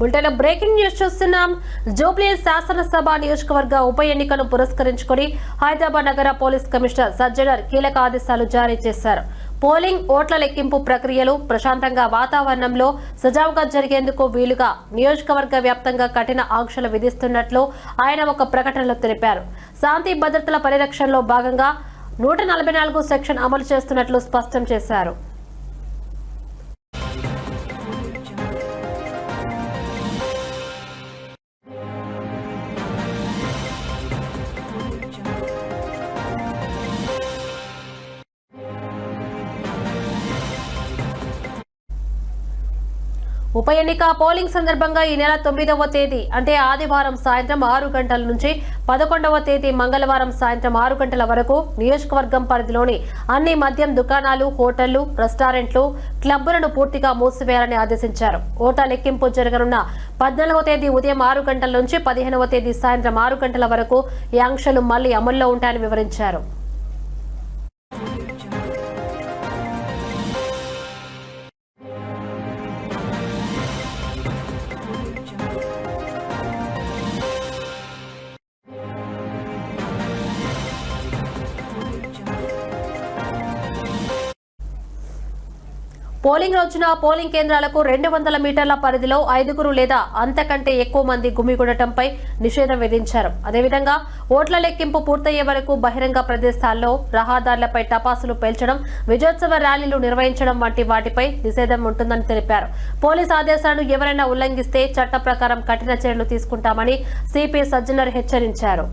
Bulletin breaking news చూస్తున్నాం. Jubilee శాసనసభ నియోజకవర్గ ఉప ఎన్నికను పురస్కరించుకొని హైదరాబాద్ నగర పోలీస్ కమిషనర్ సజ్జనర్ కీలక ఆదేశాలు జారీ చేశారు. పోలింగ్ ఓట్ల లెక్కింపు ప్రక్రియలు ప్రశాంతంగా వాతావరణంలో సజావుగా జరిగేందుకు వీలుగా నియోజకవర్గ వ్యాప్తంగా కఠిన ఆంక్షలు విధిస్తున్నట్లు ఆయన ఒక ప్రకటనలో తెలిపారు. శాంతి భద్రతల పరిరక్షణలో భాగంగా నూట నలభై నాలుగు సెక్షన్ అమలు చేస్తున్నట్లు స్పష్టం చేశారు. ఉప ఎన్నిక పోలింగ్ సందర్భంగా ఈ నెల తొమ్మిదవ తేదీ అంటే ఆదివారం సాయంత్రం ఆరు గంటల నుంచి పదకొండవ తేదీ మంగళవారం సాయంత్రం ఆరు గంటల వరకు నియోజకవర్గం పరిధిలోని అన్ని మద్యం దుకాణాలు హోటళ్ళు రెస్టారెంట్లు క్లబ్బులను పూర్తిగా మూసివేయాలని ఆదేశించారు. ఓటా లెక్కింపు జరగనున్న పద్నాలుగవ తేదీ ఉదయం ఆరు గంటల నుంచి పదిహేనవ తేదీ సాయంత్రం ఆరు గంటల వరకు ఈ ఆంక్షలు మళ్ళీ అమల్లో ఉంటాయని వివరించారు. పోలింగ్ రోజున పోలింగ్ కేంద్రాలకు రెండు వందల మీటర్ల పరిధిలో ఐదుగురు లేదా అంతకంటే ఎక్కువ మంది గుమిగూడటంపై నిషేధం విధించారు. అదేవిధంగా ఓట్ల లెక్కింపు పూర్తయ్యే వరకు బహిరంగ ప్రదేశాల్లో రహదారులపై టపాసులు పేల్చడం విజయోత్సవ ర్యాలీలు నిర్వహించడం వంటి వాటిపై నిషేధం ఉంటుందని తెలిపారు. పోలీస్ ఆదేశాలను ఎవరైనా ఉల్లంఘిస్తే చట్ట ప్రకారం కఠిన చర్యలు తీసుకుంటామని సిపి సజ్జనర్ హెచ్చరించారు.